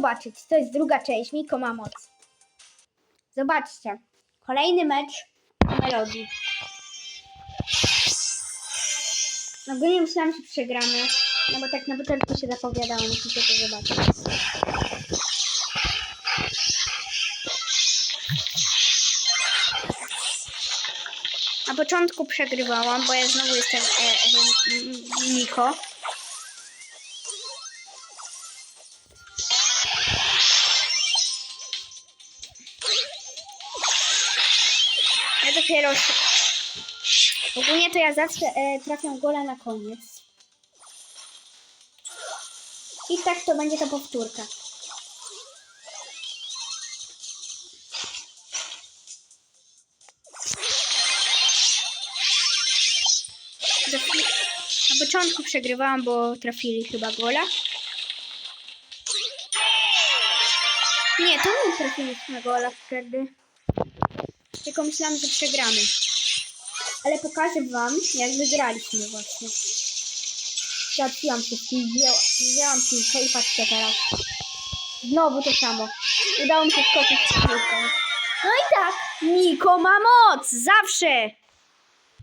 zobaczyć. To jest druga część. Miko ma moc. Zobaczcie. Kolejny mecz o melodii. Ogólnie myślałam, że przegramy. No bo tak na początku się zapowiadało, musicie to zobaczyć. Na początku przegrywałam, bo ja znowu jestem e, e, m- dopiero... Ogólnie to ja zawsze e, trafiam gola na koniec. I tak to będzie ta powtórka. Na początku przegrywałam, bo trafili chyba gola. Nie, to my trafiliśmy gola wtedy. Tylko myślałam, że przegramy. Ale pokażę wam, jak wygraliśmy właśnie. Załatwiłam wszystkich, wzięłam, wzięłam piłkę i patrzcie teraz. Znowu to samo. Udało mi się skoczyć z piłką. No i tak, Niko ma moc! Zawsze!